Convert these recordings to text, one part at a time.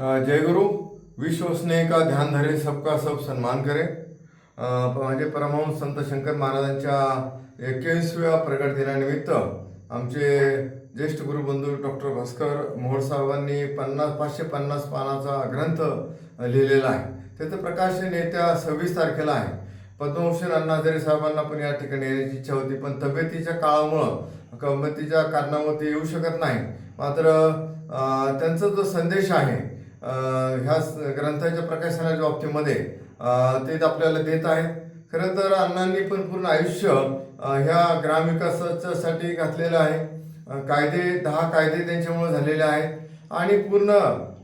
जयगुरु जय गुरु। विश्व स्नेह का ध्यान धरे सबका सब सन्मान करे। अ, माझे परमहंस संत शंकर महाराजांच्या एक्क्याऐंसव्या प्रगट दिनानिमित्त आमचे ज्येष्ठ गुरुबंधू डॉक्टर भास्कर मोहोळ साहेबांनी पन्नास पाचशे पन्नास पानाचा ग्रंथ लिहिलेला आहे. त्याचं प्रकाशन येत्या सव्वीस तारखेला आहे. पद्मभूषण अण्णाधारे साहेबांना पण या ठिकाणी येण्याची इच्छा होती पण तब्येतीच्या काळामुळं कमतीच्या कारणामुळे ते येऊ शकत नाही. मात्र त्यांचा जो संदेश आहे ह्या स- ग्रंथाच्या प्रकाशनाच्या बाबतीमध्ये ते आपल्याला देत आहेत. खरं तर अण्णांनी पण पूर्ण आयुष्य ह्या ग्रामविकासाच्यासाठी घातलेलं आहे. कायदे दहा कायदे त्यांच्यामुळे झालेले आहेत. आणि पूर्ण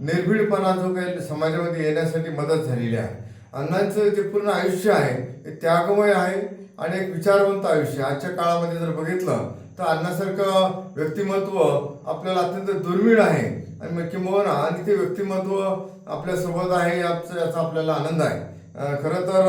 निर्भीडपणा जो काही समाजामध्ये येण्यासाठी मदत झालेली आहे. अण्णांचं जे पूर्ण आयुष्य आहे ते त्यागमय आहे आणि एक विचारवंत आयुष्य आहे. आजच्या काळामध्ये जर बघितलं तर अण्णासारखं व्यक्तिमत्व आपल्याला अत्यंत दुर्मिळ आहे. आणि मग किंबहुना आणि ते व्यक्तिमत्व आपल्यासोबत आहे याचा याचा आपल्याला आनंद आहे. खरं तर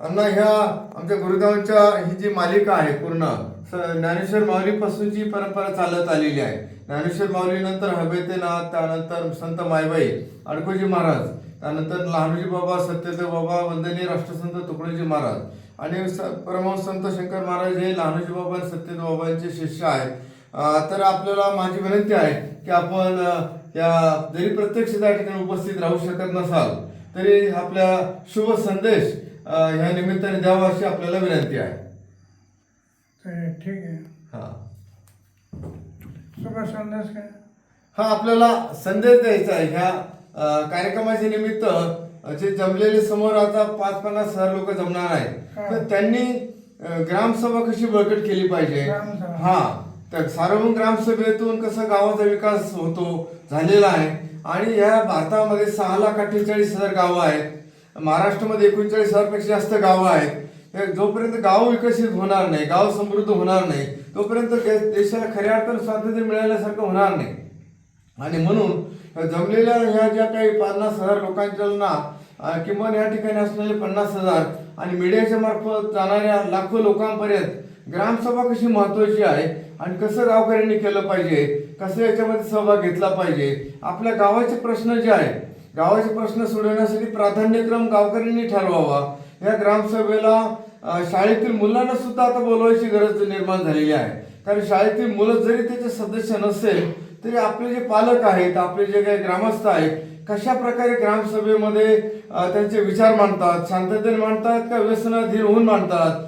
अण्णा ह्या आमच्या गुरुदेवांच्या ही जी मालिका आहे पूर्ण स- ज्ञानेश्वर माऊलीपासूनची परंपरा चालत आलेली आहे. ज्ञानेश्वर माऊलीनंतर हवेतेनाथ त्यानंतर संत मायबाई अडकोजी महाराज त्यानंतर लहानूजी बाबा सत्यदेव बाबा वंदनीय राष्ट्रसंत तुकडोजी महाराज आणि स- परमहंस संत शंकर महाराज हे लहानूजी बाबा आणि सत्यदेव बाबांचे शिष्य आहेत. तर आपल्याला माझी विनंती आहे की आपण अं, या जरी प्रत्यक्ष त्या ठिकाणी उपस्थित राहू शकत नसाल तरी आपल्या शुभ संदेश ह्या निमित्ताने द्यावा अशी आपल्याला विनंती आहे. ठीक आहे. हा. शुभ संदेश काय? हा आपल्याला संदेश द्यायचा आहे. ह्या अं, कार्यक्रमाच्या निमित्त जे जमलेले समोर आता पाच पन्नास हजार लोक जमणार आहेत. तर त्यांनी ग्रामसभा कशी बळकट केली पाहिजे. हा. तर सार्वभौम ग्रामसभेतून कसं गावाचा विकास होतो झालेला आहे. आणि या भारतामध्ये सहा लाख अठ्ठेचाळीस हजार गावं आहेत. महाराष्ट्रामध्ये एकोणचाळीस हजारपेक्षा जास्त गावं आहेत. जोपर्यंत गाव विकसित होणार नाही गाव समृद्ध होणार नाही तोपर्यंत दे- देशाला खऱ्या अर्थानं स्वातंत्र्य मिळाल्यासारखं होणार नाही. आणि म्हणून जमलेल्या ह्या ज्या काही पन्नास हजार लोकांच्या किमान या ठिकाणी असलेले पन्नास हजार आणि मीडियाच्या मार्फत जाणाऱ्या लाखो लोकांपर्यंत ग्रामसभा कशी महत्वाची आहे आणि कसं गावकऱ्यांनी केलं पाहिजे कसं याच्यामध्ये सहभाग घेतला पाहिजे आपल्या गावाचे प्रश्न जे आहे गावाचे प्रश्न सोडवण्यासाठी प्राधान्यक्रम गावकऱ्यांनी ठरवावा. या ग्रामसभेला शाळेतील मुलांना सुद्धा आता बोलवायची गरज निर्माण झालेली आहे. कारण शाळेतील मुलं जरी त्याचे सदस्य नसेल तरी आपले जे पालक आहेत आपले जे काही ग्रामस्थ आहेत कशा प्रकारे ग्रामसभेमध्ये त्यांचे विचार मांडतात शांततेने मांडतात का व्यसनाधीन होऊन मांडतात?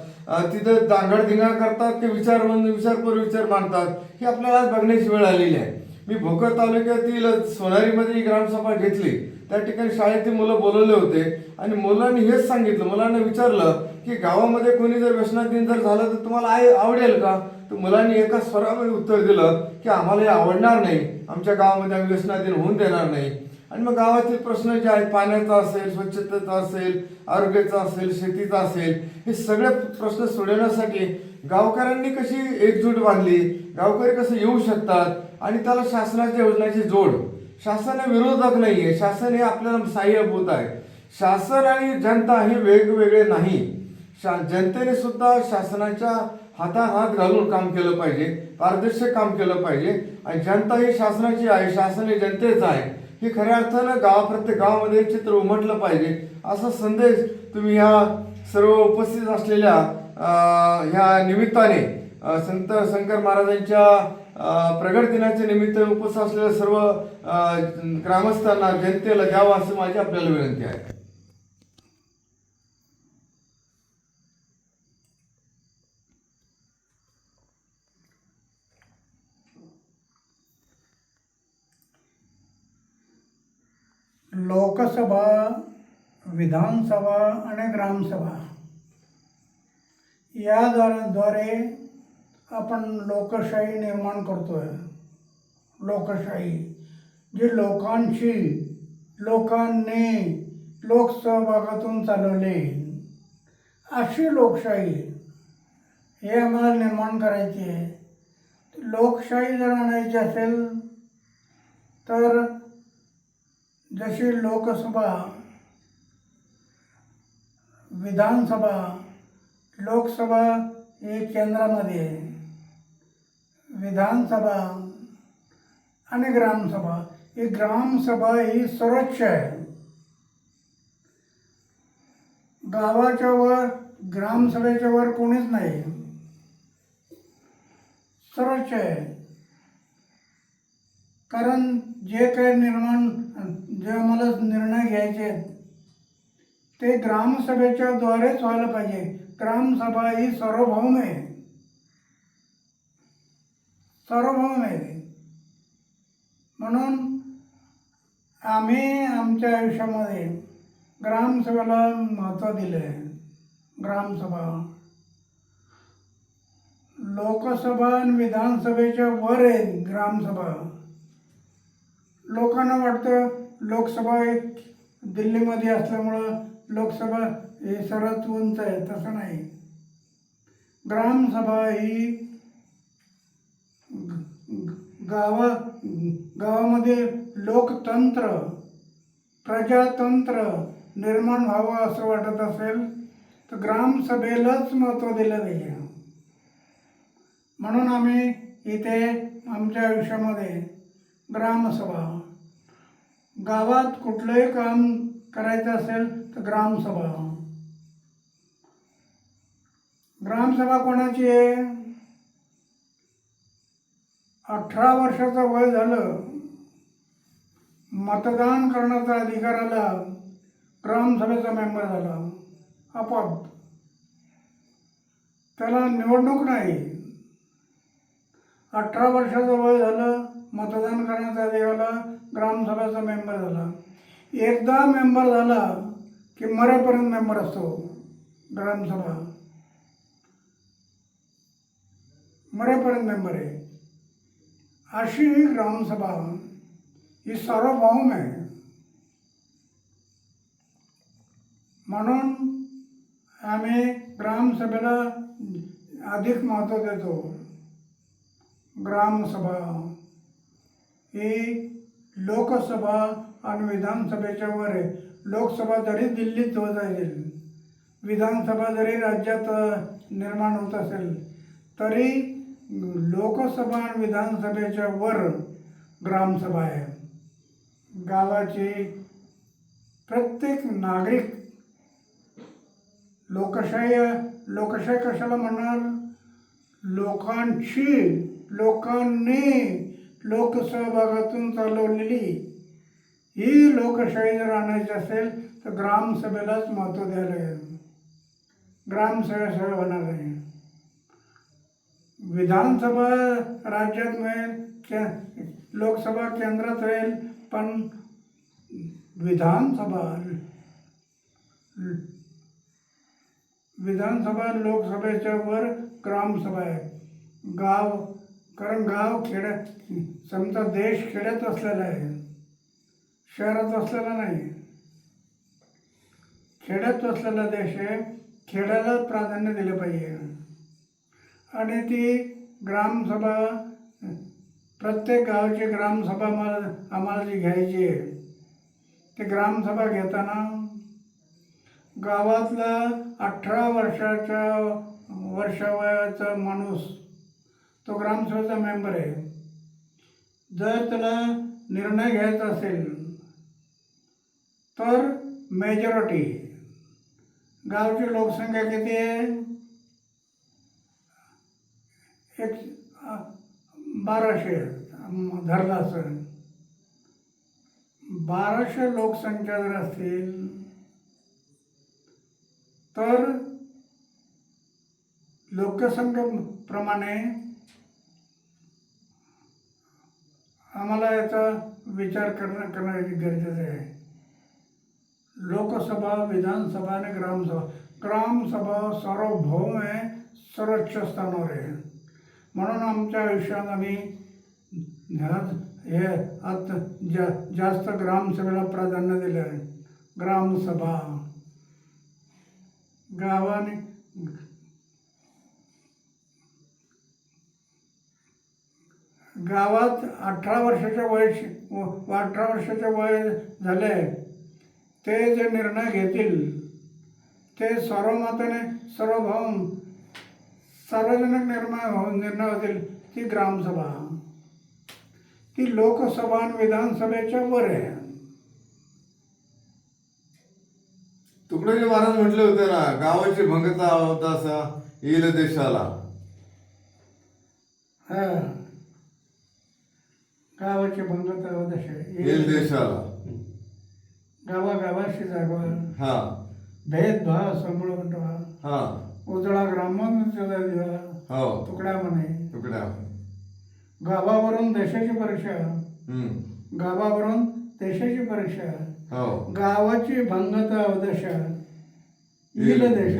तिथं दांगड धिंगाण करतात ते विचार विचारपूर विचार मांडतात ही आपल्याला आज बघण्याची वेळ आलेली आहे. मी भोकर तालुक्यातील सोनारीमध्ये ही ग्रामसभा घेतली. त्या ठिकाणी शाळेतील मुलं बोलवले होते आणि मुलांनी हेच सांगितलं मुलांना विचारलं की गावामध्ये कोणी जर व्यसनाधीन जर झालं तर तुम्हाला आय आवडेल का? तर मुलांनी एका स्वरामध्ये उत्तर दिलं की आम्हाला हे आवडणार नाही. आमच्या गावामध्ये आम्ही व्यसनाधीन होऊन देणार नाही. आणि मग गावातील प्रश्न जे आहेत पाण्याचा असेल स्वच्छतेचा असेल आरोग्याचा असेल शेतीचा असेल हे सगळे प्रश्न सोडवण्यासाठी गावकऱ्यांनी कशी एकजूट बांधली? गावकरी कसं येऊ शकतात? आणि त्याला शासनाच्या योजनेची जोड. शासन हे विरोधक आहे शासन हे आपल्याला सहाय्यभूत आहे. शासन आणि जनता हे वेगवेगळे नाही. शा जनतेने सुद्धा शासनाच्या हातात हात घालून काम केलं पाहिजे पारदर्शक काम केलं पाहिजे. आणि जनता ही शासनाची आहे. शासन हे जनतेचं आहे. हे खऱ्या अर्थानं गावा प्रत्येक गावामध्ये चित्र उमटलं पाहिजे. असा संदेश तुम्ही ह्या सर्व उपस्थित असलेल्या ह्या निमित्ताने संत शंकर महाराजांच्या प्रगट दिनाच्या निमित्त उपस्थित असलेल्या सर्व ग्रामस्थांना जनतेला द्यावं असं माझी आपल्याला विनंती आहे. लोकसभा विधानसभा आणि ग्रामसभा. याद्वारे द्वारे आपण लोकशाही निर्माण करतोय. लोकशाही जी लोकांची लोकांनी लोकसहभागातून चालवली. अशी लोकशाही हे आम्हाला निर्माण करायची आहे. लोकशाही जर आणायची असेल तर जशी लोकसभा विधानसभा लोकसभा ही केंद्रामध्ये आहे. विधानसभा आणि ग्रामसभा ही ग्रामसभा ही सर्वोच्च आहे. गावाच्या वर ग्रामसभेच्या वर कोणीच नाही. सर्वोच्च आहे. कारण जे काही निर्माण जे आम्हाला निर्णय घ्यायचे आहेत ते ग्रामसभेच्या द्वारेच व्हायला पाहिजे. ग्रामसभा ही सार्वभौम आहे. सार्वभौम आहे. म्हणून आम्ही आमच्या आयुष्यामध्ये ग्रामसभेला महत्त्व दिलं आहे. ग्रामसभा. लोकसभा आणि विधानसभेच्या वर आहे ग्रामसभा. लोकांना वाटतं लोकसभा एक दिल्लीमध्ये असल्यामुळं लोकसभा हे सर्वात उंच आहे तसं नाही. ग्रामसभा ही गावा गावामध्ये लोकतंत्र प्रजातंत्र निर्माण व्हावं असं वाटत असेल तर ग्रामसभेलाच महत्त्व दिलं पाहिजे म्हणून आम्ही इथे आमच्या आयुष्यामध्ये ग्रामसभा गावात कुठलंही काम करायचं असेल तर ग्रामसभा. ग्रामसभा कोणाची आहे? अठरा वर्षाचं वय झालं. मतदान करण्याचा अधिकार आला. ग्रामसभेचा मेंबर झाला. आपोआप. त्याला निवडणूक नाही. अठरा वर्षाचं वय झालं मतदान करण्याचा अधिकार आला. ग्रामसभेचा मेंबर झाला. एकदा मेंबर झाला की मरेपर्यंत मेंबर असतो ग्रामसभा. मरेपर्यंत मेंबर आहे. अशी ही ग्रामसभा ही सार्वभौम आहे. म्हणून आम्ही ग्रामसभेला अधिक महत्त्व देतो. ग्रामसभा ही लोकसभा आणि विधानसभेच्या वर आहे. लोकसभा जरी दिल्लीत होत असेल विधानसभा जरी राज्यात निर्माण होत असेल तरी लोकसभा आणि विधानसभेच्या वर ग्रामसभा आहे. गावाची प्रत्येक नागरिक लोकशाही लोकशाही कशाला म्हणणार? लोकांची लोकांनी लोकसहभागातून चालवलेली ही लोकशाही जर आणायची असेल तर ग्रामसभेलाच महत्त्व द्यायला लागेल ग्रामसभेशिवाय होणार आहे विधानसभा राज्यात मिळेल के लोकसभा केंद्रात राहील पण विधानसभा विधानसभा लोकसभेच्या वर ग्रामसभा आहे गाव कारण गाव खेड्यात समजा देश खेड्यात असलेला आहे शहरात असलेला नाही. खेड्यात असलेला देश आहे खेड्याला प्राधान्य दिलं पाहिजे. आणि ती ग्रामसभा प्रत्येक गावाची ग्रामसभा मला आम्हाला जी घ्यायची आहे ते ग्रामसभा घेताना गावातला अठरा वर्षाच्या वर्षावयाचा माणूस तो ग्रामसभेचा मेंबर आहे. जर त्याला निर्णय घ्यायचा असेल तर मेजॉरिटी गावची लोकसंख्या किती आहे? एक बाराशे धरला असेल बाराशे लोकसंख्या जर असतील तर लोकसंख्येप्रमाणे आम्हाला याचा विचार करणं करण्याची गरजेचं आहे. लोकसभा विधानसभा आणि ग्रामसभा. ग्रामसभा सार्वभौम आहे सर्वोच्च स्थानावर आहे. म्हणून आमच्या आयुष्यात आम्ही हे आता जा जास्त ग्रामसभेला प्राधान्य दिलं आहे. ग्रामसभा. गावाने गावात अठरा वर्षाच्या वय अठरा वर्षाच्या वय झाले ते जे निर्णय घेतील ते सर्वमताने सर्वभाव सार्वजनिक निर्णय हो निर्णय होतील ती ग्रामसभा. ती लोकसभा आणि विधानसभेच्या वर आहे. तुकडोजी महाराज म्हटले होते ना गावाची भंगता होता असा येईल देशाला. हा. गावाची भंगता येईल देशाला. गावागावाशी जागवा हा. भेदभाव ठेवा हा. उजळा ग्रामांचा हो. तुकड्या म्हणे. तुकड्या. गावावरून देशाची परीक्षा. गावावरून देशाची परीक्षा. हो. गावाची भंगता अवदशा येईल देश.